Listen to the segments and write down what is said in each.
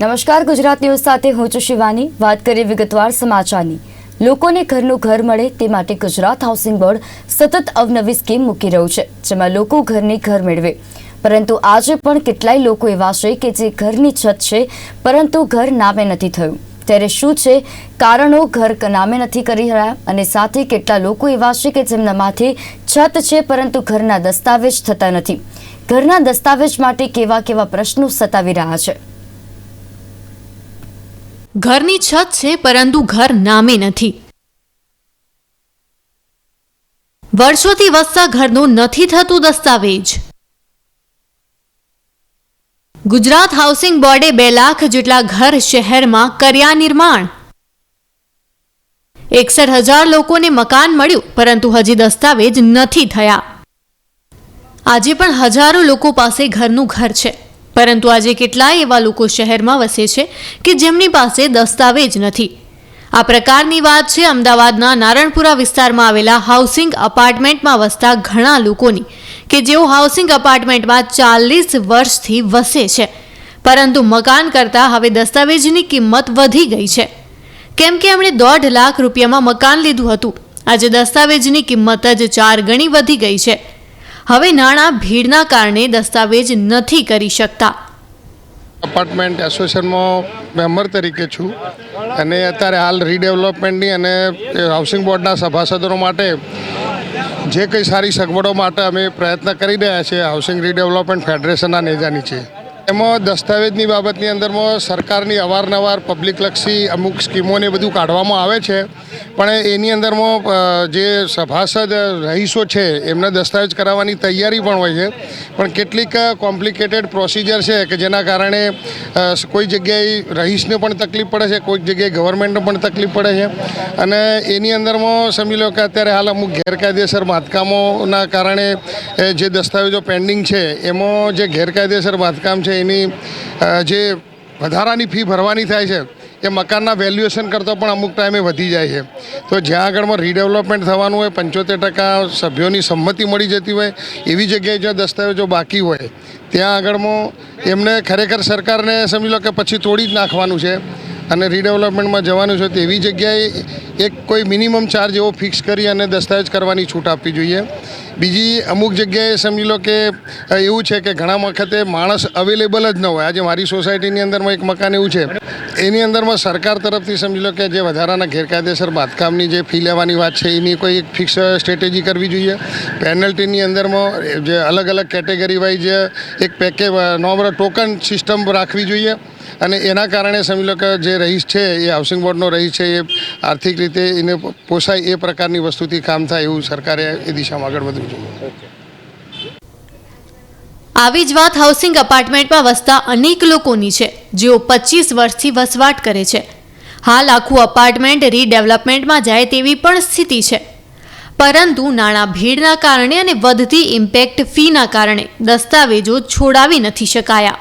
નમસ્કાર, ગુજરાત ન્યૂઝ સાથે હું છું શિવાની. વાત કરીએ વિગતવાર સમાચારની. લોકોને ઘરનું ઘર મળે તે માટે ગુજરાત હાઉસિંગ બોર્ડ સતત અવનવી સ્કીમ મૂકી રહ્યું છે, જેમાં લોકો ઘરની ઘર મેળવે. પરંતુ આજે પણ કેટલાય લોકો એવા છે કે જે ઘરની છત છે, પરંતુ ઘર નામે નથી થયું. ત્યારે શું છે? કારણો ઘર નામે નથી કરી રહ્યા અને સાથે કેટલા લોકો એવા છે કે જેમના માથે છત છે, પરંતુ ઘરના દસ્તાવેજ થતા નથી. ઘરના દસ્તાવેજ માટે કેવા કેવા પ્રશ્નો સતાવી રહ્યા છે? ઘરની છત છે, પરંતુ ઘર નામે નથી. વર્ષોથી વસતા ઘરનું નથી થતું દસ્તાવેજ. ગુજરાત હાઉસિંગ બોર્ડે બે લાખ જેટલા ઘર શહેરમાં કર્યા નિર્માણ. એકસઠ હજાર લોકોને મકાન મળ્યું, પરંતુ હજી દસ્તાવેજ નથી થયા. આજે પણ હજારો લોકો પાસે ઘરનું ઘર છે. પરંતુ આજે કેટલાય એવા લોકો શહેરમાં વસે છે કે જેમની પાસે દસ્તાવેજ નથી. આ પ્રકારની વાત છે અમદાવાદના નારણપુરા વિસ્તારમાં આવેલા હાઉસિંગ અપાર્ટમેન્ટમાં વસતા ઘણા લોકોની, કે જેઓ હાઉસિંગ અપાર્ટમેન્ટમાં ચાલીસ વર્ષથી વસે છે. પરંતુ મકાન કરતાં હવે દસ્તાવેજની કિંમત વધી ગઈ છે. કેમ કે એમણે દોઢ લાખ રૂપિયામાં મકાન લીધું હતું. આજે દસ્તાવેજની કિંમત જ ચાર ગણી વધી ગઈ છે. હવે નાણાં ભીડના કારણે દસ્તાવેજ નથી કરી શકતા. અપાર્ટમેન્ટ એસોસિએશનમાં મેમ્બર તરીકે છું. અને અત્યારે હાલ રીડેવલપમેન્ટની અને હાઉસિંગ બોર્ડના સભાસદો માટે જે કંઈ સારી સગવડો માટે અમે પ્રયત્ન કરી રહ્યા છીએ હાઉસિંગ રીડેવલપમેન્ટ ફેડરેશનના નેજાની છે. એમાં દસ્તાવેજની બાબતની અંદરમાં સરકારની અવારનવાર પબ્લિકલક્ષી અમુક સ્કીમોને બધું કાઢવામાં આવે છે. પણ એની અંદરમાં જે સભાસદ રહીશો છે, એમને દસ્તાવેજ કરાવવાની તૈયારી પણ હોય છે. પણ કેટલીક કોમ્પ્લિકેટેડ પ્રોસિજર છે કે જેના કારણે કોઈ જગ્યાએ રહીશને પણ તકલીફ પડે છે, કોઈક જગ્યાએ ગવર્મેન્ટને પણ તકલીફ પડે છે. અને એની અંદરમાં સમજી લો કે અત્યારે હાલ અમુક ગેરકાયદેસર બાંધકામોના કારણે જે દસ્તાવેજો પેન્ડિંગ છે, એમાં જે ગેરકાયદેસર બાંધકામ છે, એની જે વધારાની ફી ભરવાની થાય છે એ મકાનના વેલ્યુએશન કરતાં પણ અમુક ટાઈમે વધી જાય છે. તો જ્યાં આગળમાં રીડેવલપમેન્ટ થવાનું હોય, પંચોતેર ટકા સભ્યોની સંમતિ મળી જતી હોય, એવી જગ્યાએ જ્યાં દસ્તાવેજો બાકી હોય, ત્યાં આગળમાં એમને ખરેખર સરકારને સમજી લો કે પછી તોડી જ નાખવાનું છે અને રીડેવલપમેન્ટમાં જવાનું છે, તેવી જગ્યાએ એક કોઈ મિનિમમ ચાર્જ એવો ફિક્સ કરી અને દસ્તાવેજ કરવાની છૂટ આપવી જોઈએ. બીજી અમુક જગ્યાએ સમજી લો કે એવું છે કે ઘણા વખતે માણસ અવેલેબલ જ ન હોય. આજે મારી સોસાયટીની અંદરમાં એક મકાન એવું છે. એની અંદરમાં સરકાર તરફથી સમજી લો કે જે વધારાના ગેરકાયદેસર બાંધકામની જે ફી લેવાની વાત છે, એની કોઈ એક ફિક્સ સ્ટ્રેટેજી કરવી જોઈએ. પેનલ્ટીની અંદરમાં, જે અલગ અલગ કેટેગરી વાઇઝ એક પેકેજ નોર્મલ ટોકન સિસ્ટમ રાખવી જોઈએ. અને એના કારણે સમજી લો કે જે રહીશ છે, એ હાઉસિંગ બોર્ડનો રહીશ છે, એ આર્થિક રીતે એને પોસાય એ પ્રકારની વસ્તુથી કામ થાય એવું સરકારે એ દિશામાં આગળ વધવું જોઈએ. આવી જ વાત હાઉસિંગ અપાર્ટમેન્ટમાં વસતા અનેક લોકોની છે, જેઓ પચીસ વર્ષથી વસવાટ કરે છે. હાલ આખું અપાર્ટમેન્ટ રીડેવલપમેન્ટમાં જાય તેવી પણ સ્થિતિ છે. પરંતુ નાણાં ભીડના કારણે અને વધતી ઇમ્પેક્ટ ફીના કારણે દસ્તાવેજો છોડાવી નથી શકાયા.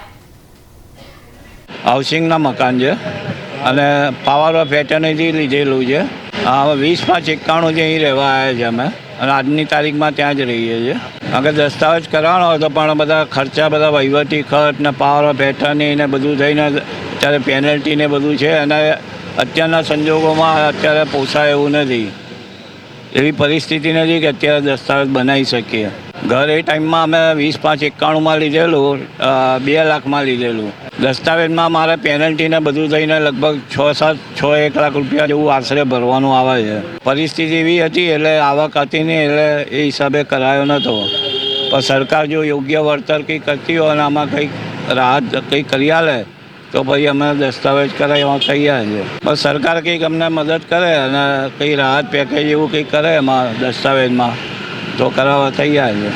હાઉસિંગના મકાન છે. અને પાવર ઓફ એટર્નીથી લીધેલું છે. હવે વીસ પાંચ એકાણું અહીં રહેવા આવ્યા છે અમે. અને આજની તારીખમાં ત્યાં જ રહીએ છીએ. આગળ દસ્તાવેજ કરાવવાનો હોય તો પણ બધા ખર્ચા, બધા વહીવટી ખર્ચ ને પાવર ઓફ એટર્ની ને બધું થઈને અત્યારે પેનલ્ટી ને બધું છે. અને અત્યારના સંજોગોમાં અત્યારે પોસાય એવું નથી. એવી પરિસ્થિતિ નથી કે અત્યારે દસ્તાવેજ બનાવી શકીએ. ઘર એ ટાઈમમાં અમે વીસ પાંચ એકાણુંમાં લીધેલું બે લાખમાં લીધેલું. દસ્તાવેજમાં મારે પેનલ્ટીને બધું થઈને લગભગ છ સાત, છ એક લાખ રૂપિયા જેવું આશરે ભરવાનું આવે છે. પરિસ્થિતિ એવી હતી, એટલે આવક હતી નહીં, એટલે એ હિસાબે કરાયો નહોતો. પણ સરકાર જો યોગ્ય વળતર કંઈક કરતી હોય અને આમાં કંઈક રાહત કંઈક કરી આલે, તો પછી અમે દસ્તાવેજ કરાવવા તૈયાર છે. બસ સરકાર કંઈક અમને મદદ કરે અને કંઈ રાહત પેકેજ એવું કંઈક કરે એમાં દસ્તાવેજમાં. તો કરાવવા તૈયાર છે.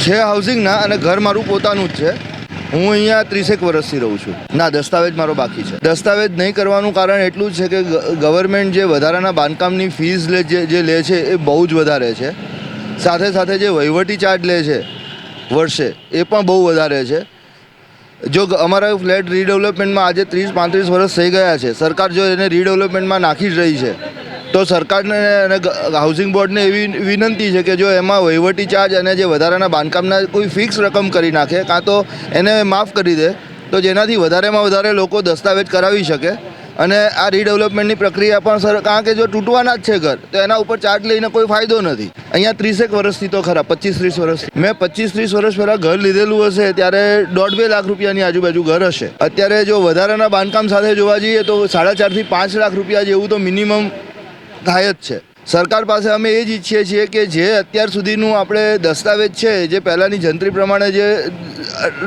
છે હાઉસિંગના અને ઘર મારું પોતાનું જ છે. હું અહીંયા ત્રીસેક વર્ષથી રહું છું. ના, દસ્તાવેજ મારો બાકી છે. દસ્તાવેજ નહીં કરવાનું કારણ એટલું છે કે ગવર્મેન્ટ જે વધારાના બાંધકામની ફીસ લે, જે લે છે એ બહુ જ વધારે છે. સાથે સાથે જે વહીવટી ચાર્જ લે છે વર્ષે એ પણ બહુ વધારે છે. જો અમારા ફ્લેટ રીડેવલપમેન્ટમાં આજે ત્રીસ પાંત્રીસ વર્ષ થઈ ગયા છે. સરકાર જો એને રીડેવલપમેન્ટમાં નાખી જ રહી છે તો સરકારને અને હાઉસિંગ બોર્ડને એવી વિનંતી છે કે જો એમાં વહીવટી ચાર્જ અને જે વધારાના બાંધકામના કોઈ ફિક્સ રકમ કરી નાખે, કાં તો એને માફ કરી દે, તો જેનાથી વધારેમાં વધારે લોકો દસ્તાવેજ કરાવી શકે. અને આ રીડેવલપમેન્ટની પ્રક્રિયા પણ સર કારણ કે જો તૂટવાના જ છે ઘર, તો એના ઉપર ચાર્જ લઈને કોઈ ફાયદો નથી. અહીંયા ત્રીસેક વર્ષથી તો ખરા પચીસ ત્રીસ વર્ષ. મેં પચીસ ત્રીસ વર્ષ પહેલાં ઘર લીધેલું હશે, ત્યારે દોઢ બે લાખ રૂપિયાની આજુબાજુ ઘર હશે. અત્યારે જો વધારાના બાંધકામ સાથે જોવા જઈએ તો સાડા ચારથી પાંચ લાખ રૂપિયા જેવું તો મિનિમમ થાય જ છે. સરકાર પાસે અમે એ જ ઈચ્છીએ છીએ કે જે અત્યાર સુધીનું આપણે દસ્તાવેજ છે, જે પહેલાંની જંત્રી પ્રમાણે જે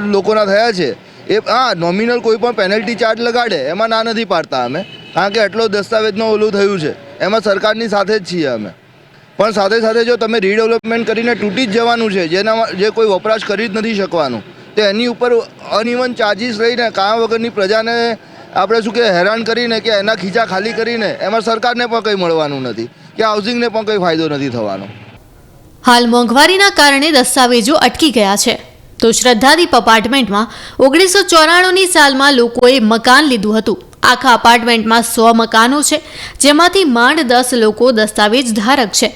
લોકોના થયા છે, એ, હા નોમિનલ કોઈ પણ પેનલ્ટી ચાર્જ લગાડે, એમાં ના નથી પાડતા અમે. કારણ કે આટલો દસ્તાવેજનો ઓલું થયું છે. એમાં સરકારની સાથે જ છીએ અમે. પણ સાથે સાથે જો તમે રીડેવલપમેન્ટ કરીને તૂટી જ જવાનું છે જેના જે કોઈ વપરાશ કરી જ નથી શકવાનું, તો એની ઉપર અનઇવન ચાર્જિસ લઈને કામ વગરની પ્રજાને આપણે શું કે હેરાન કરીને કે એના ખીચા ખાલી કરીને એમાં સરકારને પણ કંઈ મળવાનું નથી, કે હાઉસિંગને પણ કંઈ ફાયદો નથી થવાનો. હાલ મોંઘવારીના કારણે દસ્તાવેજો અટકી ગયા છે. તો શ્રદ્ધાદીપ અપાર્ટમેન્ટમાં ઓગણીસો ચોરાણુંની સાલમાં લોકોએ મકાન લીધું હતું. આખા અપાર્ટમેન્ટમાં સો મકાનો છે, જેમાંથી માંડ દસ લોકો દસ્તાવેજ ધારક છે.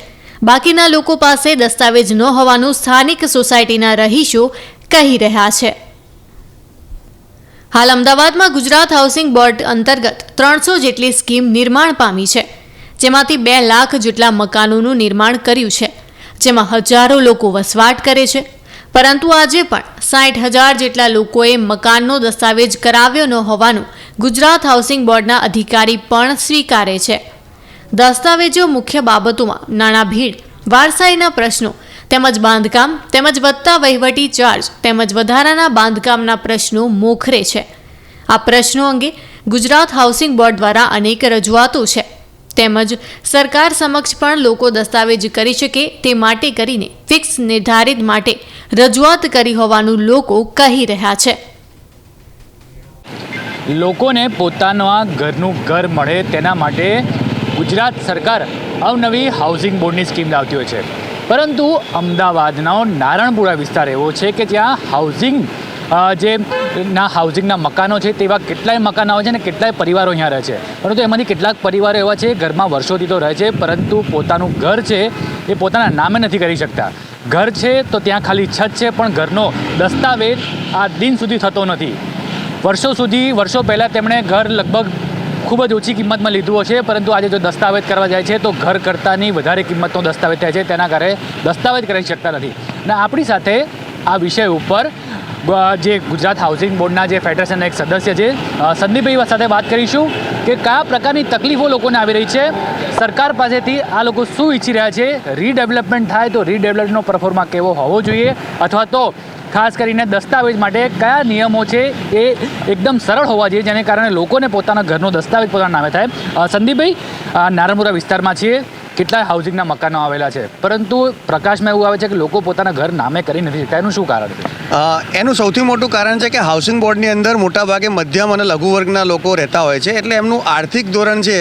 બાકીના લોકો પાસે દસ્તાવેજ ન હોવાનું સ્થાનિક સોસાયટીના રહીશો કહી રહ્યા છે. હાલ અમદાવાદમાં ગુજરાત હાઉસિંગ બોર્ડ અંતર્ગત ત્રણસો જેટલી સ્કીમ નિર્માણ પામી છે, જેમાંથી બે લાખ જેટલા મકાનોનું નિર્માણ કર્યું છે, જેમાં હજારો લોકો વસવાટ કરે છે. પરંતુ આજે પણ સાઠ હજાર જેટલા લોકોએ મકાનનો દસ્તાવેજ કરાવ્યો ન હોવાનું ગુજરાત હાઉસિંગ બોર્ડના અધિકારી પણ સ્વીકારે છે. દસ્તાવેજો મુખ્ય બાબતોમાં નાણાં ભીડ, વારસાઈના પ્રશ્નો તેમજ બાંધકામ, તેમજ વધતા વહીવટી ચાર્જ, તેમજ વધારાના બાંધકામના પ્રશ્નો મોખરે છે. આ પ્રશ્નો અંગે ગુજરાત હાઉસિંગ બોર્ડ દ્વારા અનેક રજૂઆતો છે. તેમજ સરકાર સમક્ષ પણ લોકો દસ્તાવેજ કરી શકે તે માટે કરીને ફિક્સ નિર્ધારિત માટે રજૂઆત કરી હોવાનું લોકો કહી રહ્યા છે. લોકોને પોતાના ઘરનું ઘર મળે તેના માટે ગુજરાત સરકાર અવનવી હાઉસિંગ બોર્ડની સ્કીમ લાવતી હોય છે. પરંતુ અમદાવાદનો નારણપુરા વિસ્તાર એવો છે કે જ્યાં હાઉસિંગ જે ના હાઉસિંગના મકાનો છે તેવા કેટલાય મકાનો આવે છે અને કેટલાય પરિવારો અહીંયા રહે છે. પરંતુ એમાંથી કેટલાક પરિવારો એવા છે, ઘરમાં વર્ષોથી તો રહે છે, પરંતુ પોતાનું ઘર છે એ પોતાના નામે નથી કરી શકતા. ઘર છે તો ત્યાં ખાલી છત છે, પણ ઘરનો દસ્તાવેજ આ દિન સુધી થતો નથી. વર્ષો સુધી, વર્ષો પહેલાં તેમણે ઘર લગભગ ખૂબ જ ઓછી કિંમતમાં લીધું હશે, પરંતુ આજે જો દસ્તાવેજ કરવા જાય છે, તો ઘર કરતાંની વધારે કિંમતનો દસ્તાવેજ થાય છે, તેના કારણે દસ્તાવેજ કરી શકતા નથી. અને આપણી સાથે આ વિષય ઉપર જે ગુજરાત હાઉસિંગ બોર્ડના જે ફેડરેશનના એક સદસ્ય છે સંદીપભાઈ સાથે વાત કરીશું કે કયા પ્રકારની તકલીફો લોકોને આવી રહી છે. સરકાર પાસેથી આ લોકો શું ઈચ્છી રહ્યા છે? રીડેવલપમેન્ટ થાય તો રીડેવલપમેન્ટનો પરફોર્મા કેવો હોવો જોઈએ? અથવા તો ખાસ કરીને દસ્તાવેજ માટે કયા નિયમો છે એ એકદમ સરળ હોવા જોઈએ, જેને કારણે લોકોને પોતાના ઘરનો દસ્તાવેજ પોતાના નામે થાય. સંદીપભાઈ નારણપુરા વિસ્તારમાં છીએ. કેટલાય હાઉસિંગના મકાનો આવેલા છે. પરંતુ પ્રકાશમાં એવું આવે છે કે લોકો પોતાના ઘર નામે કરી નથી શકતા. એનું શું કારણ છે? એનું સૌથી મોટું કારણ છે કે હાઉસિંગ બોર્ડની અંદર મોટાભાગે મધ્યમ અને લઘુ વર્ગના લોકો રહેતા હોય છે. એટલે એમનું આર્થિક ધોરણ છે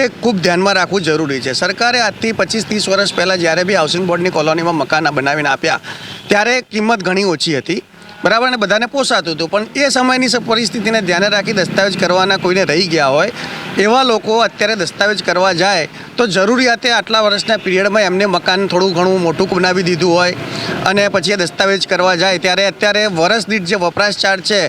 એ ખૂબ ધ્યાનમાં રાખવું જરૂરી છે. સરકારે આજથી પચીસ ત્રીસ વર્ષ પહેલાં જ્યારે બી હાઉસિંગ બોર્ડની કોલોનીમાં મકાન બનાવીને આપ્યા, ત્યારે કિંમત ઘણી ઓછી હતી. બરાબર ને બધાને પોસાતું હતું. પણ એ સમયની પરિસ્થિતિને ધ્યાને રાખી દસ્તાવેજ કરવાના કોઈને રહી ગયા હોય, એવા લોકો અત્યારે દસ્તાવેજ કરવા જાય, તો જરૂરિયાતે આટલા વર્ષના પિરિયડમાં એમને મકાન થોડું ઘણું મોટું બનાવી દીધું હોય, અને પછી એ દસ્તાવેજ કરવા જાય, ત્યારે અત્યારે વર્ષ દીઠ જે વપરાશ ચાર્જ છે,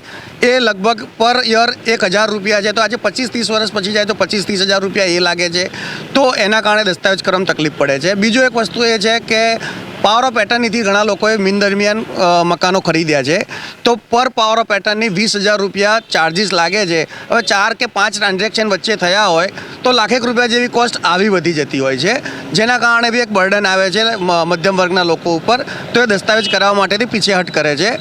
એ લગભગ પર યર એક હજાર રૂપિયા છે. તો આજે પચીસ ત્રીસ વર્ષ પછી જાય તો પચીસ ત્રીસ હજાર રૂપિયા એ લાગે છે. તો એના કારણે દસ્તાવેજ કરવામાં તકલીફ પડે છે. બીજું એક વસ્તુ એ છે કે પાવર ઓફ એટર્નીથી ઘણા લોકોએ મિન દરમિયાન મકાનો ખરીદ્યા છે. તો પર પાવર ઓફ એટર્ની વીસ હજાર રૂપિયા ચાર્જિસ લાગે છે. હવે ચાર કે પાંચ ટ્રાન્ઝેક્શન વચ્ચે થયા હોય, તો લાખેક રૂપિયા જેવી કોસ્ટ આવી વધી જતી હોય છે. જેના કારણે બી એક બર્ડન આવે છે મધ્યમ વર્ગના લોકો ઉપર. તો એ દસ્તાવેજ કરાવવા માટેથી પીછેહટ કરે છે.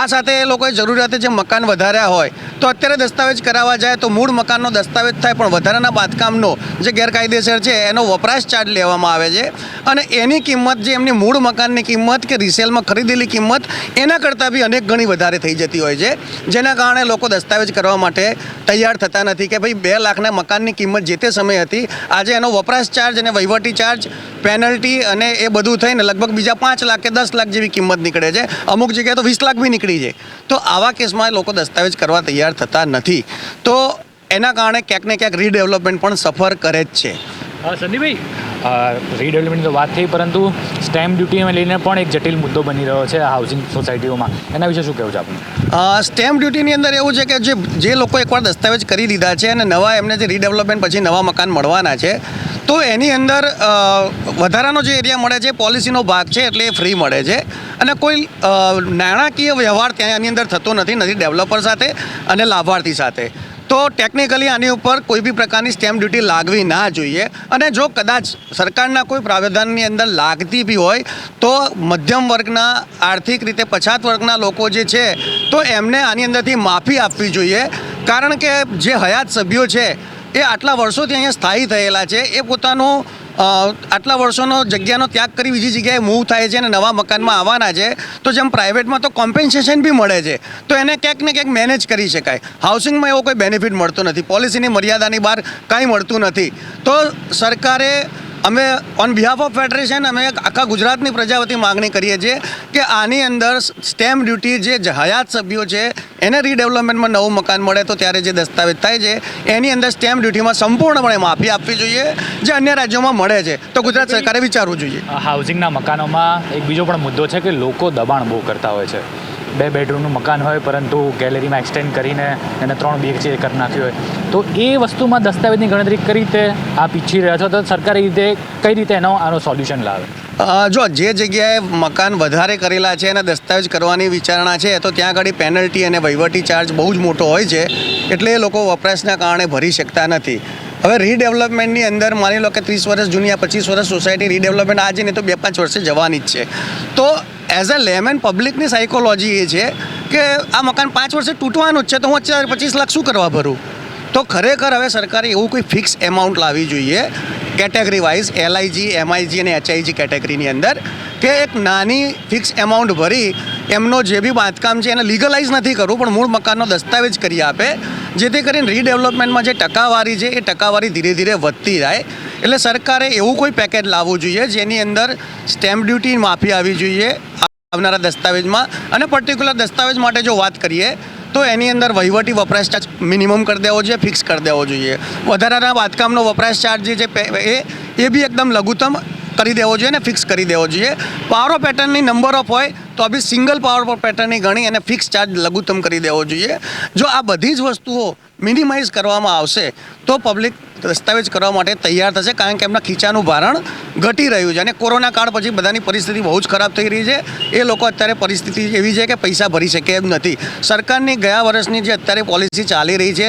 આ સાથે એ લોકોએ જરૂરિયાતે જે મકાન વધાર્યા હોય, તો અત્યારે દસ્તાવેજ કરાવવા જાય તો મૂળ મકાનનો દસ્તાવેજ થાય, પણ વધારાના બાંધકામનો જે ગેરકાયદેસર છે, એનો વપરાશ ચાર્જ લેવામાં આવે છે. અને એની કિંમત જે એમની મૂળ મકાનની કિંમત કે રિસેલમાં ખરીદેલી કિંમત એના કરતાં બી અનેક ગણી વધારે થઈ જતી હોય છે. જેના કારણે લોકો દસ્તાવેજ કરવા માટે તૈયાર થતા નથી કે ભાઈ બે લાખના મકાનની કિંમત જે તે સમયે હતી, આજે એનો વપરાશ ચાર્જ અને વહીવટી ચાર્જ પેનલ્ટી અને એ બધું થઈને લગભગ બીજા પાંચ લાખ કે દસ લાખ જેવી કિંમત નીકળે છે. અમુક જગ્યાએ તો વીસ લાખ બી નીકળી જાય તો આવા કેસમાં લોકો દસ્તાવેજ કરવા તૈયાર થતા નથી. તો એના કારણે ક્યાંક ને ક્યાંક રીડેવલપમેન્ટ પણ સફર કરે જ છે. સંદીપભાઈ રીડેવલપમેન્ટની તો વાત થઈ, પરંતુ સ્ટેમ્પ ડ્યુટીને લઈને પણ એક જટિલ મુદ્દો બની રહ્યો છે હાઉસિંગ સોસાયટીઓમાં એના વિશે શું કહેવું છે આપનું સ્ટેમ્પ ડ્યુટીની અંદર એવું છે કે જે જે લોકો એકવાર દસ્તાવેજ કરી દીધા છે અને નવા એમને જે રીડેવલપમેન્ટ પછી નવા મકાન મળવાના છે, તો એની અંદર વધારાનો જે એરિયા મળે છે પોલિસીનો ભાગ છે એટલે એ ફ્રી મળે છે. અને કોઈ નાણાકીય વ્યવહાર ત્યાં એની અંદર થતો નથી નથી ડેવલપર સાથે અને લાભાર્થી સાથે. તો ટેકનિકલી આની ઉપર કોઈ બી પ્રકારની સ્ટેમ્પ ડ્યુટી લાગવી ના જોઈએ. અને જો કદાચ સરકારના કોઈ પ્રાવધાનની અંદર લાગતી બી હોય, તો મધ્યમ વર્ગના, આર્થિક રીતે પછાત વર્ગના લોકો જે છે, તો એમને આની અંદરથી માફી આપવી જોઈએ. કારણ કે જે હયાત સભ્યો છે, એ આટલા વર્ષોથી અહીંયા સ્થાયી થયેલા છે, એ પોતાનું આટલા વર્ષોનો જગ્યાનો ત્યાગ કરી બીજી જગ્યાએ મૂવ થાય છે અને નવા મકાનમાં આવવાના છે, તો જેમ પ્રાઇવેટમાં તો કોમ્પેન્સેશન બી મળે છે, તો એને ક્યાંક ને ક્યાંક મેનેજ કરી શકાય. હાઉસિંગમાં એવો કોઈ બેનિફિટ મળતો નથી. પોલિસીની મર્યાદાની બહાર કાંઈ મળતું નથી. તો સરકારે અમે ઓન બિહાફ ઓફ ફેડરેશન અમે આખા ગુજરાતની પ્રજા વતી માગણી કરીએ છીએ કે આની અંદર સ્ટેમ્પ ડ્યુટી જે હયાત સભ્યો છે, એને રીડેવલપમેન્ટમાં નવું મકાન મળે તો ત્યારે જે દસ્તાવેજ થાય છે, એની અંદર સ્ટેમ્પ ડ્યુટીમાં સંપૂર્ણપણે માફી આપવી જોઈએ, જે અન્ય રાજ્યોમાં મળે છે. તો ગુજરાત સરકારે વિચારવું જોઈએ. હાઉસિંગના મકાનોમાં એક બીજો પણ મુદ્દો છે કે લોકો દબાણ બહુ કરતા હોય છે. બે બેડરૂમનું મકાન હોય, પરંતુ ગેલેરીમાં એક્સટેન્ડ કરીને એને ત્રણ બીએચકે કરી નાખ્યું હોય. તો એ વસ્તુમાં દસ્તાવેજની ગણતરી કઈ રીતે આ પીછી રહ્યા છો તો સરકારી રીતે કઈ રીતે એનો આનો સોલ્યુશન લાવે? જો જે જગ્યાએ મકાન વધારે કરેલા છે અને દસ્તાવેજ કરવાની વિચારણા છે, તો ત્યાં આગળ પેનલ્ટી અને વહીવટી ચાર્જ બહુ જ મોટો હોય છે, એટલે એ લોકો વપરાશના કારણે ભરી શકતા નથી. હવે રીડેવલપમેન્ટની અંદર માની લો કે ત્રીસ વર્ષ જૂની, આ પચીસ વર્ષ સોસાયટી રીડેવલપમેન્ટ આજે ને તો બે પાંચ વર્ષે જવાની જ છે. તો એઝ અ લેમેન પબ્લિકની સાયકોલોજી એ છે કે આ મકાન પાંચ વર્ષે તૂટવાનું જ છે, તો હું અત્યારે પચીસ લાખ શું કરવા ભરું? તો ખરેખર હવે સરકારે એવું કોઈ ફિક્સ એમાઉન્ટ લાવવી જોઈએ કેટેગરી વાઇઝ એલઆઈજી એમઆઈજી અને એચઆઈજી કેટેગરીની અંદર, કે એક નાની ફિક્સ એમાઉન્ટ ભરી, એમનો જે બી બાંધકામ છે એને લીગલાઇઝ નથી કરવું, પણ મૂળ મકાનનો દસ્તાવેજ કરી આપે, જેથી કરીને રીડેવલપમેન્ટમાં જે ટકાવારી છે, એ ટકાવારી ધીરે ધીરે વધતી જાય. એટલે સરકારે એવું કોઈ પેકેજ લાવવું જોઈએ જેની અંદર સ્ટેમ્પ ડ્યુટી માફી આવી જોઈએ આવનારા દસ્તાવેજમાં. અને પર્ટિક્યુલર દસ્તાવેજ માટે જો વાત કરીએ, તો એની અંદર વહીવટી વપરાશ ચાર્જ મિનિમમ કરી દેવો જોઈએ ફિક્સ કરી દેવો જોઈએ. વધારાના બાંધકામનો વપરાશ ચાર્જ જે છે, એ એ બી એકદમ લઘુત્તમ કરી દેવો જોઈએ અને ફિક્સ કરી દેવો જોઈએ. પાવર પેટર્નની નંબર ઓફ હોય તો બી સિંગલ પાવર પેટર્નની ગણી અને ફિક્સ ચાર્જ લઘુત્તમ કરી દેવો જોઈએ. જો આ બધી જ વસ્તુઓ મિનિમાઇઝ કરવામાં આવશે, તો પબ્લિક દસ્તાવેજ કરવા માટે તૈયાર થશે કારણ કે એમના ખીચાનું ભારણ ઘટી રહ્યું છે અને કોરોના કાળ પછી બધાની પરિસ્થિતિ બહુ જ ખરાબ થઈ રહી છે. એ લોકો અત્યારે પરિસ્થિતિ એવી છે કે પૈસા ભરી શકે એમ નથી. સરકારની ગયા વર્ષની જે અત્યારે પોલિસી ચાલી રહી છે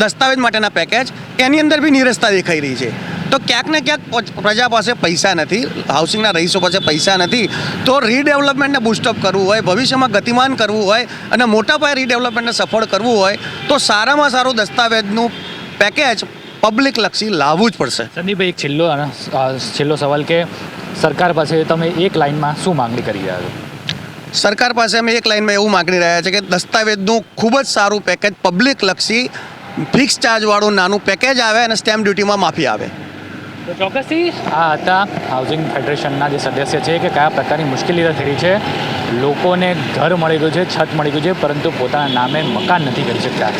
દસ્તાવેજ માટેના પેકેજ એની અંદર બી નિરસતા દેખાઈ રહી છે. તો ક્યાંક ને ક્યાંક પ્રજા પાસે પૈસા નથી હાઉસિંગના રહીશો પાસે પૈસા નથી તો રીડેવલપમેન્ટને બુસ્ટઅપ કરવું હોય ભવિષ્યમાં ગતિમાન કરવું હોય અને મોટા પાયે રીડેવલપમેન્ટને સફળ કરવું હોય તો સારામાં સારું દસ્તાવેજનું પેકેજ પબ્લિક લક્ષી લાવવું જ પડશે. સંદીપભાઈ એક છેલ્લો છેલ્લો સવાલ કે સરકાર પાસે તમે એક લાઇનમાં શું માંગણી કરી રહ્યા છો? સરકાર પાસે અમે એક લાઇનમાં એવું માગણી રહ્યા છે કે દસ્તાવેજનું ખૂબ જ સારું પેકેજ પબ્લિક લક્ષી ફિક્સ ચાર્જવાળું નાનું પેકેજ આવે અને સ્ટેમ્પ ડ્યુટીમાં માફી આવે. તો ચોક્કસથી આ હતા હાઉસિંગ ફેડરેશનના જે સદસ્ય છે કે કયા પ્રકારની મુશ્કેલી થઈ છે, લોકોને ઘર મળી ગયું છે, છત મળી ગયું છે, પરંતુ પોતાના નામે મકાન નથી કરી શકતા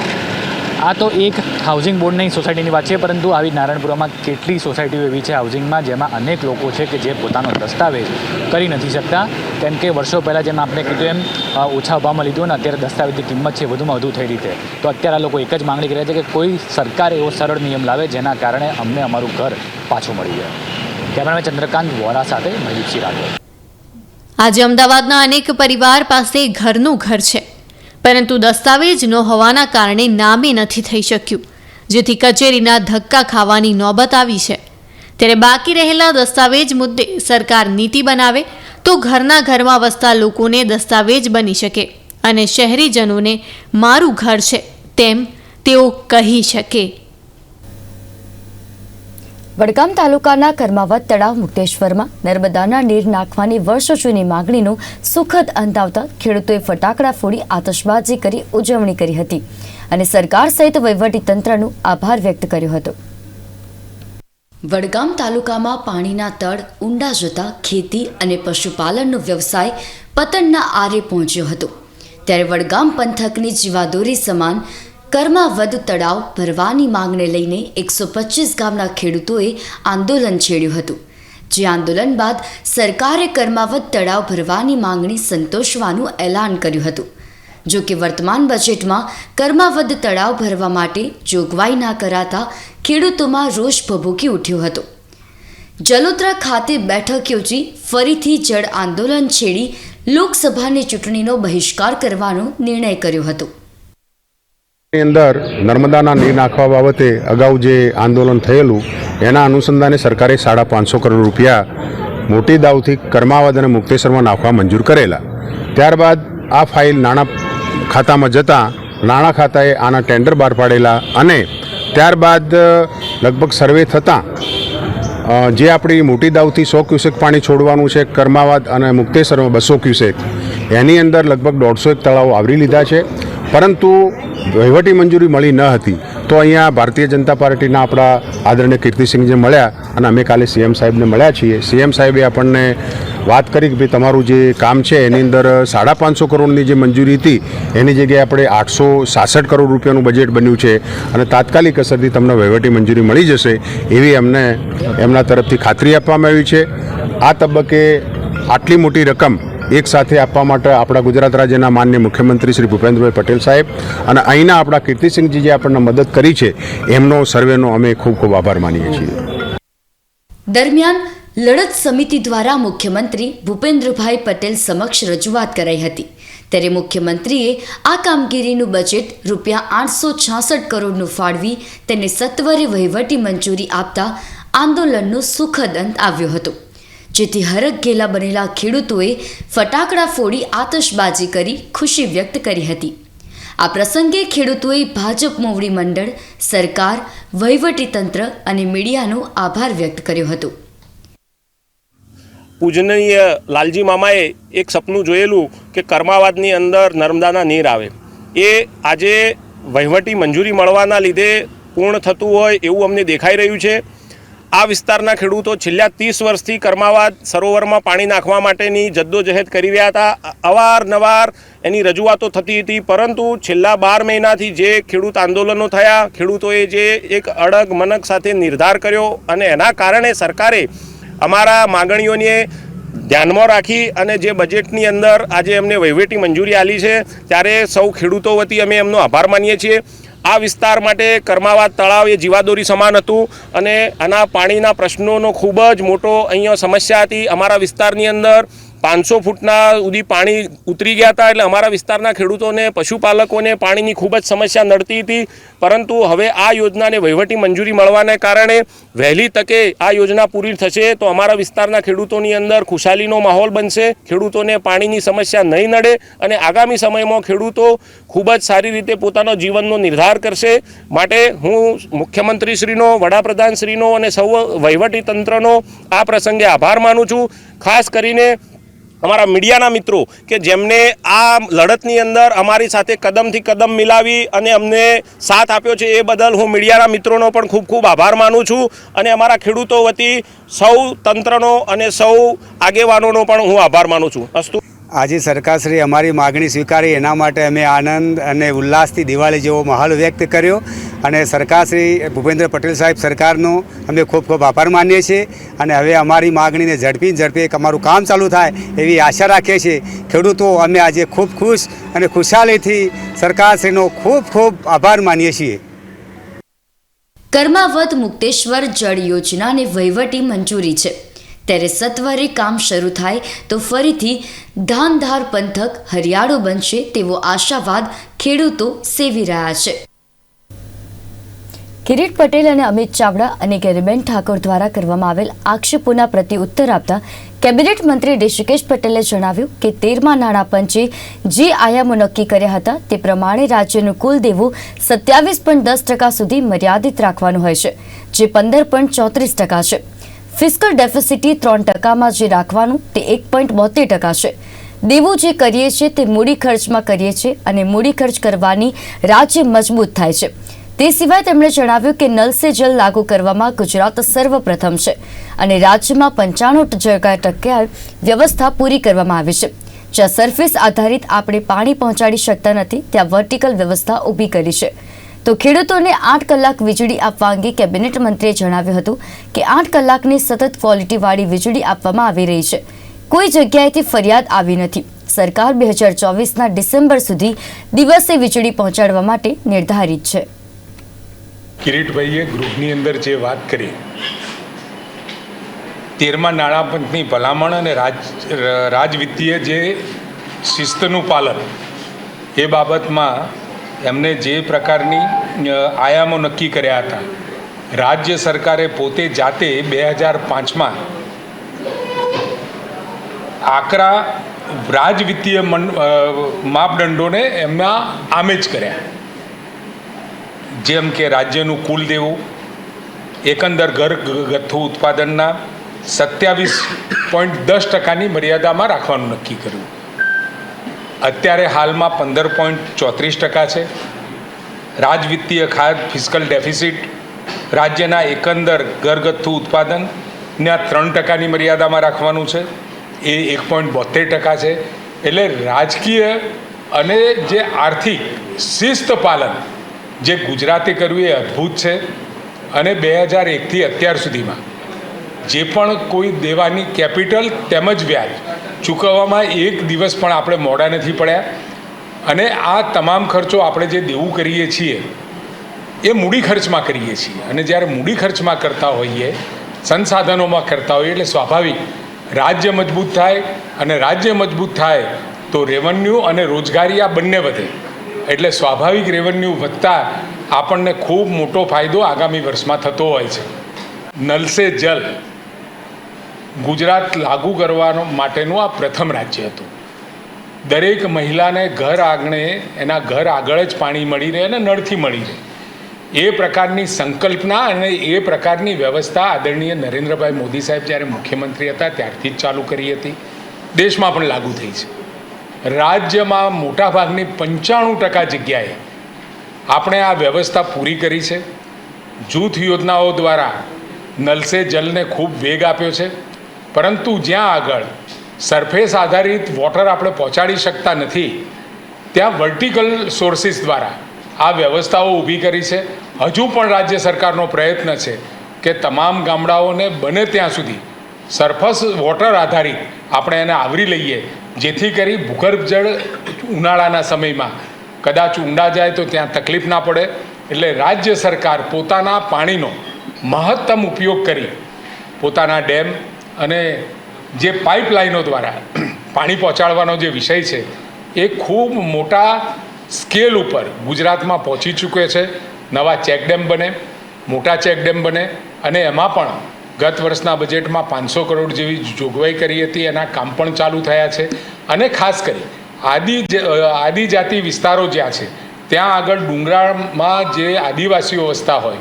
આ તો એક હાઉસિંગ બોર્ડની સોસાયટીની વાત છે, પરંતુ આવી નારાયણપુરામાં કેટલી સોસાયટીઓ એવી છે હાઉસિંગમાં જેમાં અનેક લોકો છે કે જે પોતાનો દસ્તાવેજ કરી નથી શકતા. કેમ કે વર્ષો પહેલાં જેમ આપણે કીધું એમ ઓછા ભાવમાં લીધું અને અત્યારે દસ્તાવેજની કિંમત છે વધુમાં વધુ થઈ છે. તો અત્યારે આ લોકો એક જ માંગણી કરે છે કે કોઈ સરકાર એવો સરળ નિયમ લાવે જેના કારણે અમને અમારું ઘર પાછું મળી કેમેરામેન ચંદ્રકાંત વોરા સાથે મયુરસિંહ રાઠોડ. આજે અમદાવાદના અનેક પરિવાર પાસે ઘરનું ઘર છે, પરંતુ દસ્તાવેજ ન હોવાના કારણે નામે નથી થઈ શક્યું, જેથી કચેરીના ધક્કા ખાવાની નોબત આવી છે. ત્યારે બાકી રહેલા દસ્તાવેજ મુદ્દે સરકાર નીતિ બનાવે, તો ઘરના ઘરમાં વસતા લોકોને દસ્તાવેજ બની શકે અને શહેરીજનોને મારું ઘર છે તેમ તેઓ કહી શકે. વડગામ તાલુકાના કર્માવત તળાવ મુક્તેશ્વરમાં નર્મદાના નીર નાખવાની વર્ષો જૂની માંગણીનો સુખદ અંત આવતા ખેડૂતોએ ફટાકડા ફોડી આતશબાજી કરી ઉજવણી કરી હતી અને સરકાર સહિત તંત્રનો આભાર વ્યક્ત કર્યો હતો. વડગામ તાલુકામાં પાણીના તળ ઊંડા જતા ખેતી અને પશુપાલનનો વ્યવસાય પતનના આરે પહોંચ્યો હતો. ત્યારે વડગામ પંથકની જીવાદોરી સમાન કર્માવદ તળાવ ભરવાની માંગને લઈને એકસો પચીસ ગામના ખેડૂતોએ આંદોલન છેડ્યું હતું. જે આંદોલન બાદ સરકારે કર્માવદ તળાવ ભરવાની માંગણી સંતોષવાનું એલાન કર્યું હતું. જો કે વર્તમાન બજેટમાં કર્માવદ તળાવ ભરવા માટે જોગવાઈ ના કરાતા ખેડૂતોમાં રોષ ભભૂકી ઉઠ્યો હતો. જલોત્રા ખાતે બેઠક યોજી ફરીથી જળ આંદોલન છેડી લોકસભાની ચૂંટણીનો બહિષ્કાર કરવાનો નિર્ણય કર્યો હતો. ની અંદર નર્મદાના નીર નાખવા બાબતે અગાઉ જે આંદોલન થયેલું, એના અનુસંધાને સરકારે સાડા પાંચસો કરોડ રૂપિયા મોટી દાવથી કર્માવદ અને મુક્તેશ્વરમાં નાખવા મંજૂર કરેલા. ત્યારબાદ આ ફાઇલ નાણાં ખાતામાં જતાં નાણાં ખાતાએ આના ટેન્ડર બહાર પાડેલા અને ત્યારબાદ લગભગ સર્વે થતાં જે આપણી મોટી દાવથી સો ક્યુસેક પાણી છોડવાનું છે કર્માવાદ અને મુક્તેશ્વરમાં બસો ક્યુસેક, એની અંદર લગભગ દોઢસો એક તળાવો આવરી લીધા છે. પરંતુ વહીવટી મંજૂરી મળી ન હતી, તો અહીંયા ભારતીય જનતા પાર્ટીના આપણા આદરણીય કીર્તિસિંહજી મળ્યા અને અમે કાલે સીએમ સાહેબને મળ્યા છીએ. સીએમ સાહેબે આપણને વાત કરી કે ભાઈ તમારું જે કામ છે, એની અંદર સાડા પાંચસો કરોડની જે મંજૂરી હતી, એની જગ્યાએ આપણે આઠસો સાસઠ કરોડ રૂપિયાનું બજેટ બન્યું છે અને તાત્કાલિક અસરથી તમને વહીવટી મંજૂરી મળી જશે એવી અમને એમના તરફથી ખાતરી આપવામાં આવી છે. આ તબક્કે આટલી મોટી રકમ એક સાથે આપવા માટે આપણા ગુજરાત રાજ્યના માન્ય મુખ્યમંત્રી શ્રી ભૂપેન્દ્રભાઈ પટેલ સાહેબ અને અહીંના આપણા કીર્તિસિંહજી જે આપણને મદદ કરી છે, એમનો સર્વેનો અમે ખૂબ ખૂબ આભાર માનીએ છીએ. દરમિયાન લડત સમિતિ દ્વારા મુખ્યમંત્રી ભૂપેન્દ્રભાઈ પટેલ સમક્ષ રજૂઆત કરાઈ હતી. ત્યારે મુખ્યમંત્રીએ આ કામગીરીનું બજેટ રૂપિયા આઠસો છાસઠ કરોડનું ફાળવી તેને સત્વરે વહીવટી મંજૂરી આપતા આંદોલનનો સુખદ અંત આવ્યો હતો. જેથી હરખઘેલા બનેલા ખેડૂતોએ ફટાકડા ફોડી આતશબાજી કરી ખુશી વ્યક્ત કરી હતી. આ પ્રસંગે ખેડૂતોએ ભાજપ મોવડી મંડળ, સરકાર, વહીવટીતંત્ર અને મીડિયાનો આભાર વ્યક્ત કર્યો હતો. પૂજનીય લાલજી મામાએ એક સપનું જોયેલું કે કર્માવાદની અંદર નર્મદાના નીર આવે. એ આજે વહીવટી મંજૂરી મળવાના લીધે પૂર્ણ થતું હોય એવું અમને દેખાઈ રહ્યું છે. આ વિસ્તારના ખેડૂતો છેલ્લા ત્રીસ વર્ષથી કર્માવાદ સરોવરમાં પાણી નાખવા માટેની જદ્દોજહેદ કરી રહ્યા હતા. અવારનવાર એની રજૂઆતો થતી હતી, પરંતુ છેલ્લા બાર મહિનાથી જે ખેડૂત આંદોલનો થયા, ખેડૂતોએ જે એક અડગ મનક સાથે નિર્ધાર કર્યો અને એના કારણે સરકારે અમારા માગણીઓને ધ્યાનમાં રાખી અને જે બજેટની અંદર આજે એમને વહીવટી મંજૂરી આપી છે, ત્યારે સૌ ખેડૂતો વતી અમે એમનો આભાર માનીએ છીએ. આ વિસ્તાર માટે કર્માવાદ તળાવ એ જીવાદોરી સમાન હતું અને આના પાણીના પ્રશ્નોનો ખૂબ જ મોટો અહીંયા સમસ્યા હતી. અમારા વિસ્તારની અંદર પાંચસો ફૂટના સુધી પાણી ઉતરી ગયા હતા એટલે અમારા વિસ્તારના ખેડૂતોને, પશુપાલકોને પાણીની ખૂબ જ સમસ્યા નડતી હતી. પરંતુ હવે આ યોજનાને વહીવટી મંજૂરી મળવાને કારણે વહેલી તકે આ યોજના પૂરી થશે તો અમારા વિસ્તારના ખેડૂતોની અંદર ખુશાલીનો માહોલ બનશે, ખેડૂતોને પાણીની સમસ્યા નહીં નડે અને આગામી સમયમાં ખેડૂતો ખૂબ જ સારી રીતે પોતાનો જીવનનો નિર્ધાર કરશે. માટે હું મુખ્યમંત્રીશ્રીનો, વડાપ્રધાનશ્રીનો અને સૌ વહીવટી તંત્રનો આ પ્રસંગે આભાર માનું છું. ખાસ કરીને અમારા મીડિયાના મિત્રો કે જેમને આ લડતની અંદર અમારી સાથે કદમથી કદમ મિલાવી અને અમને સાથ આપ્યો છે એ બદલ હું મીડિયાના મિત્રોનો પણ ખૂબ ખૂબ આભાર માનું છું. અને અમારા ખેડૂતો વતી સૌ તંત્રનો અને સૌ આગેવાનોનો પણ હું આભાર માનું છું. અસ્તુ આજે સરકારશ્રી અમારી માગણી સ્વીકારી. એના માટે અમે આનંદ અને ઉલ્લાસથી દિવાળી જેવો માહોલ વ્યક્ત કર્યો અને સરકારશ્રી ભૂપેન્દ્ર પટેલ સાહેબ સરકારનો અમે ખૂબ ખૂબ આભાર માનીએ છીએ અને હવે અમારી માગણીને ઝડપી ઝડપી અમારું કામ ચાલુ થાય એવી આશા રાખીએ છીએ. ખેડૂતો, અમે આજે ખૂબ ખુશ અને ખુશાલીથી સરકારશ્રીનો ખૂબ ખૂબ આભાર માનીએ છીએ. કર્માવત મુક્તેશ્વર જળ યોજનાને વહીવટી મંજૂરી છે. ત્યારે સત્વરે કામ શરૂ થાય તો ફરીથી ધાનધાર પંથક હરિયાળો બનશે તેવો આશાવાદ ખેડૂતો સેવી રહ્યા છે. કિરીટ પટેલ અને અમિત ચાવડા અને ગેરીબેન ઠાકોર દ્વારા કરવામાં આવેલ આક્ષેપોના પ્રતિ ઉત્તર આપતા કેબિનેટ મંત્રી ઋષિકેશ પટેલે જણાવ્યું કે તેરમા નાણાં પંચે જે આયામો નક્કી કર્યા હતા તે પ્રમાણે રાજ્યનું કુલ દેવું સત્યાવીસ પોઈન્ટ દસ ટકા સુધી મર્યાદિત રાખવાનું હોય છે, જે પંદર પોઈન્ટ ચોત્રીસ ટકા છે. ફિસ્કલ ડેફિસિટી ત્રણ ટકામાં જે રાખવાનું તે એક પોઈન્ટ બોતેર ટકા છે. દેવું જે કરીએ છીએ તે મૂડી ખર્ચમાં કરીએ છીએ અને મૂડી ખર્ચ કરવાની રાજ્ય મજબૂત થાય છે. તે સિવાય તેમણે જણાવ્યું કે નલ સે જલ લાગુ કરવામાં ગુજરાત સર્વપ્રથમ છે અને રાજ્યમાં પંચાણું ટકા વ્યવસ્થા પૂરી કરવામાં આવી છે. જ્યાં સરફેસ આધારિત આપણે પાણી પહોંચાડી શકતા નથી, ત્યાં વર્ટિકલ વ્યવસ્થા ઊભી કરી છે. તો ખેડૂતોને આઠ કલાક વીજળી આપવા અંગે કેબિનેટ મંત્રીએ જણાવ્યું હતું કે આઠ કલાકની સતત ક્વોલિટીવાળી વીજળી આપવામાં આવી રહી છે. કોઈ જગ્યાએથી ફરિયાદ આવી નથી. સરકાર બે હજાર ચોવીસના ડિસેમ્બર સુધી દિવસે વીજળી પહોંચાડવા માટે નિર્ધારિત છે. કિરીટભાઈએ ગ્રુપની અંદર જે વાત કરી, તેરમા નાણાપંચની ભલામણ અને રાજ રાજવિત્તીય જે શિસ્તનું પાલન, એ બાબતમાં એમને જે પ્રકારની આયામો નક્કી કર્યા હતા, રાજ્ય સરકારે પોતે જાતે બે હજાર પાંચમાં આકરા રાજવિત્તીય માપદંડોને એમના આમે જ કર્યા. જેમ કે રાજ્યનું કુલ દેવું એકંદર ઘર ગથ્થુ ઉત્પાદનના સત્યાવીસ પોઈન્ટ દસ ટકાની મર્યાદામાં રાખવાનું નક્કી કર્યું. અત્યારે હાલમાં પંદર પોઈન્ટ ચોત્રીસ ટકા છે. રાજવિત્તીય ખાત ફિસ્કલ ડેફિસિટ, રાજ્યના એકંદર ઘરગથ્થુ આ ત્રણ ટકાની મર્યાદામાં રાખવાનું છે. એ એક પોઈન્ટ બોતેર ટકા છે. એટલે રાજકીય અને જે આર્થિક શિસ્ત પાલન જે ગુજરાતે કર્યું એ અદ્ભુત છે. અને બે હજાર એકથી અત્યાર સુધીમાં જે પણ કોઈ દેવાની કેપિટલ તેમજ વ્યાજ ચૂકવવામાં એક દિવસ પણ આપણે મોડા નથી પડ્યા. અને આ તમામ ખર્ચો આપણે જે દેવું કરીએ છીએ, એ મૂડી ખર્ચમાં કરીએ છીએ. અને જ્યારે મૂડી ખર્ચમાં કરતા હોઈએ, સંસાધનોમાં કરતા હોઈએ, એટલે સ્વાભાવિક રાજ્ય મજબૂત થાય અને રાજ્ય મજબૂત થાય તો રેવન્યુ અને રોજગારી આ બંને વધે. એટલે સ્વાભાવિક રેવન્યુ વધતા આપણને ખૂબ મોટો ફાયદો આગામી વર્ષમાં થતો હોય છે. નલ સે જલ. ગુજરાત લાગુ કરવાનો માટેનું આ પ્રથમ રાજ્ય હતું. દરેક મહિલાને ઘર આંગણે, એના ઘર આગળ જ પાણી મળી રહે અને નળથી મળી રહે. એ પ્રકારની સંકલ્પના અને એ પ્રકારની વ્યવસ્થા આદરણીય નરેન્દ્રભાઈ મોદી સાહેબ જ્યારે મુખ્યમંત્રી હતા, ત્યારથી જ ચાલુ કરી હતી. દેશમાં પણ લાગુ થઈ છે. રાજ્યમાં મોટાભાગની પંચાણું ટકા જગ્યાએ આપણે આ વ્યવસ્થા પૂરી કરી છે. જૂથ યોજનાઓ દ્વારા નલસે જલને ખૂબ વેગ આપ્યો છે. પરંતુ જ્યાં આગળ સરફેસ આધારિત વોટર આપણે પહોંચાડી શકતા નથી, ત્યાં વર્ટિકલ સોર્સિસ દ્વારા આ વ્યવસ્થાઓ ઊભી કરી છે. હજુ પણ રાજ્ય સરકારનો પ્રયત્ન છે કે તમામ ગામડાઓને બને ત્યાં સુધી સરફસ વોટર આધારિત આપણે એને આવરી લઈએ, જેથી કરી ભૂગર્ભ જળ ઉનાળાના સમયમાં કદાચ ઊંડા જાય તો ત્યાં તકલીફ ના પડે. એટલે રાજ્ય સરકાર પોતાના પાણીનો મહત્તમ ઉપયોગ કરી પોતાના ડેમ અને જે પાઇપલાઇનો દ્વારા પાણી પહોંચાડવાનો જે વિષય છે, એ ખૂબ મોટા સ્કેલ ઉપર ગુજરાતમાં પહોંચી ચૂક્યો છે. નવા ચેકડેમ બને, મોટા ચેકડેમ બને, અને એમાં પણ ગત વર્ષના બજેટમાં પાંચસો કરોડ જેવી જોગવાઈ કરી હતી. એના કામ પણ ચાલુ થયા છે. અને ખાસ કરી, આદિ આદિજાતિ વિસ્તારો જ્યાં છે, ત્યાં આગળ ડુંગરાળમાં જે આદિવાસીઓ વસતા હોય,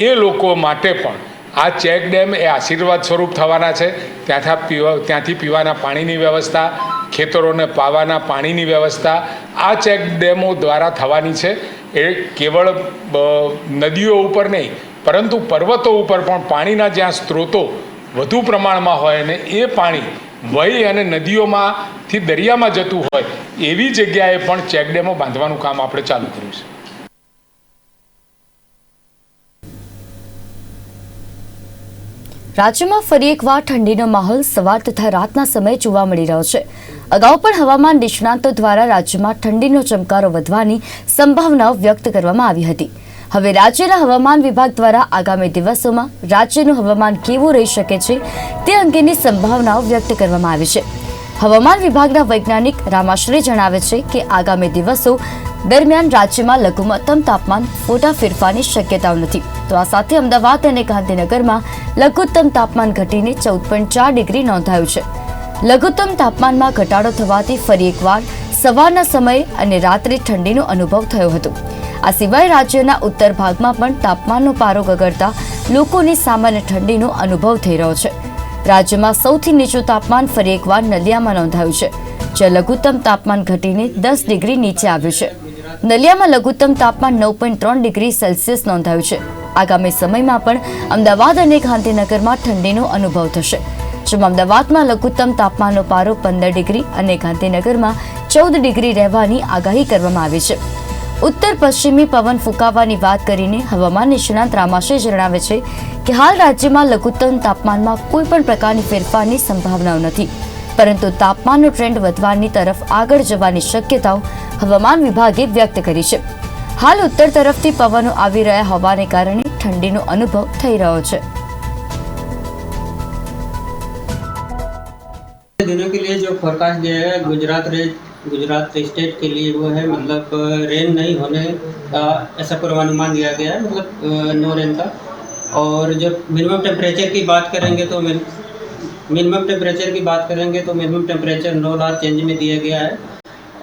એ લોકો માટે પણ આ ચેક ડેમ એ આશીર્વાદ સ્વરૂપ થવાના છે. ત્યાંથી પીવા, ત્યાંથી પીવાના પાણીની વ્યવસ્થા, ખેતરોને પાવાના પાણીની વ્યવસ્થા, આ ચેક ડેમો દ્વારા થવાની છે. એ કેવળ નદીઓ ઉપર નહીં, પરંતુ પર્વતો ઉપર પણ પાણીના જ્યાં સ્ત્રોતો વધુ પ્રમાણમાં હોય અને એ પાણી વહી અને નદીઓમાંથી દરિયામાં જતું હોય, એવી જગ્યાએ પણ ચેકડેમો બાંધવાનું કામ આપણે ચાલુ કર્યું છે. રાજ્યમાં ફરી એકવાર ઠંડીનો માહોલ સવાર તથા રાતના સમયે જોવા મળી રહ્યો છે. અગાઉ પણ હવામાન નિષ્ણાંતો દ્વારા રાજ્યમાં ઠંડીનો ચમકારો વધવાની સંભાવનાઓ વ્યક્ત કરવામાં આવી હતી. હવે રાજ્યના હવામાન વિભાગ દ્વારા આગામી દિવસોમાં રાજ્યનું હવામાન કેવું રહી શકે છે તે અંગેની સંભાવનાઓ વ્યક્ત કરવામાં આવી છે. હવામાન વિભાગના વૈજ્ઞાનિક રામાશ્રી જણાવે છે કે આગામી દિવસો દરમિયાન રાજ્યમાં લઘુત્તમ તાપમાન મોટા ફેરફારની શક્યતાઓ નથી. તો આ સાથે અમદાવાદ અને ગાંધીનગરમાં લઘુત્તમ તાપમાન ઘટીને ચૌદ પોઈન્ટ ચાર ડિગ્રી નોંધાયું છે. લઘુત્તમ તાપમાનમાં ઘટાડો થવાથી ફરી એકવાર સવારના સમયે અને રાત્રે ઠંડીનો અનુભવ થયો હતો. આ સિવાય રાજ્યના ઉત્તર ભાગમાં પણ તાપમાનનો પારો ગગડતા લોકોને સામાન્ય ઠંડીનો અનુભવ થઈ રહ્યો છે. રાજ્યમાં સૌથી નીચું તાપમાન ફરી એકવાર નલિયામાં નોંધાયું છે, જ્યાં લઘુત્તમ તાપમાન ઘટીને દસ ડિગ્રી નીચે આવ્યું છે. નલિયામાં લઘુત્તમ તાપમાન નવ પોઈન્ટ ત્રણ ડિગ્રી સેલ્સિયસ નોંધાયું છે. આગામી સમયમાં પણ અમદાવાદ અને ગાંધીનગરમાં ઠંડીનો અનુભવ થશે. જેમાં અમદાવાદમાં લઘુત્તમ તાપમાનનો પારો પંદર ડિગ્રી અને ગાંધીનગરમાં ચૌદ ડિગ્રી રહેવાની આગાહી કરવામાં આવી છે. ઉત્તર પશ્ચિમી પવન ફૂંકાવાની વાત કરીને હવામાન નિષ્ણાંત રામાશે જણાવે છે કે હાલ રાજ્યમાં લઘુત્તમ તાપમાનમાં કોઈ પણ પ્રકારની ફેરફારની સંભાવનાઓ નથી. પરંતુ તાપમાનનો ટ્રેન્ડ વધવાની તરફ આગળ જવાની શક્યતાઓ હવામાન વિભાગે વ્યક્ત કરી છે હાલ ઉત્તર તરફથી પવનો આવી રહ્યા હોવાને કારણે ઠંડીનો અનુભવ થઈ રહ્યો છે दिनों के लिए जो फोरकास्ट दिया है गुजरात रे गुजरात स्टेट के लिए वो है मतलब रेन नहीं होने का ऐसा पूर्वानुमान दिया गया है मतलब नो रेन का और जो मिनिमम टेम्परेचर की बात करेंगे तो मिनिमम टेम्परेचर की बात करेंगे तो minimum temperature no large change में दिया गया है।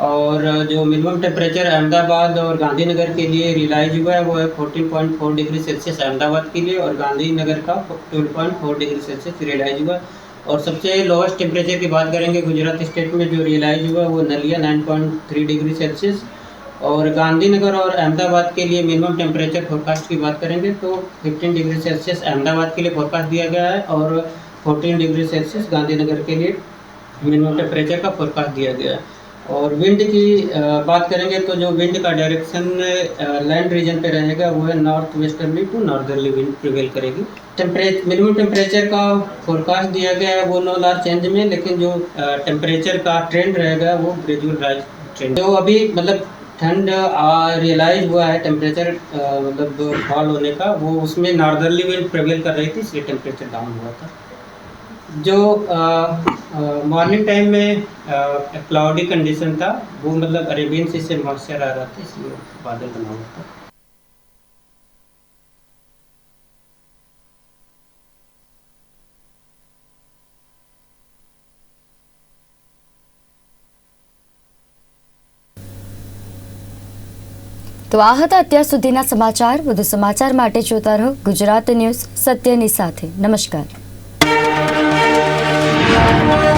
और जो मिनिमम टेम्परेचर अहमदाबाद और गांधीनगर के लिए रिलाइज हुआ है, वो है 14.4 डिग्री सेल्सियस अहमदाबाद के लिए और गांधीनगर का 12.4 डिग्री सेल्सियस रिलाइज हुआ। और सबसे लोवेस्ट टेम्परेचर की बात करेंगे, गुजरात स्टेट में जो रियलाइज़ हुआ, वो नलिया 9.3 डिग्री सेल्सियस और गांधीनगर और अहमदाबाद के लिए मिनिमम टेम्परेचर फोरकास्ट की बात करेंगे तो 15 डिग्री सेल्सियस अहमदाबाद के लिए फोरकास्ट दिया गया है। और 14 डिग्री सेल्सियस गांधीनगर के लिए मिनिमम टेम्परेचर का फोरकास्ट दिया गया है। और विंड की बात करेंगे तो जो विंड का डायरेक्शन लैंड रीजन पे रहेगा, वो है north westernly to northerly wind prevail करेगी। टेम्परेचर मिनिमम टेम्परेचर का फोरकास्ट दिया गया है, वो नो लार चेंज में, लेकिन जो टेम्परेचर का ट्रेंड रहेगा, वो ग्रेजुअल राइज ट्रेंड जो अभी मतलब ठंड रियलाइज़ हुआ है टेम्परेचर मतलब फॉल होने का, वो उसमें नॉर्दर्ली विंड प्रिवेल कर रही थी, इसलिए टेम्परेचर डाउन हुआ था। जो मॉर्निंग टाइम में क्लाउडी कंडीशन था वो मतलब अरेबियन सी से मॉइस्चर आ रहा था इसलिए बादल बना हुआ था તો આ હતા અત્યાર સુધીના સમાચાર વધુ સમાચાર માટે જોતા રહો ગુજરાત ન્યૂઝ સત્યની સાથે નમસ્કાર Thank you.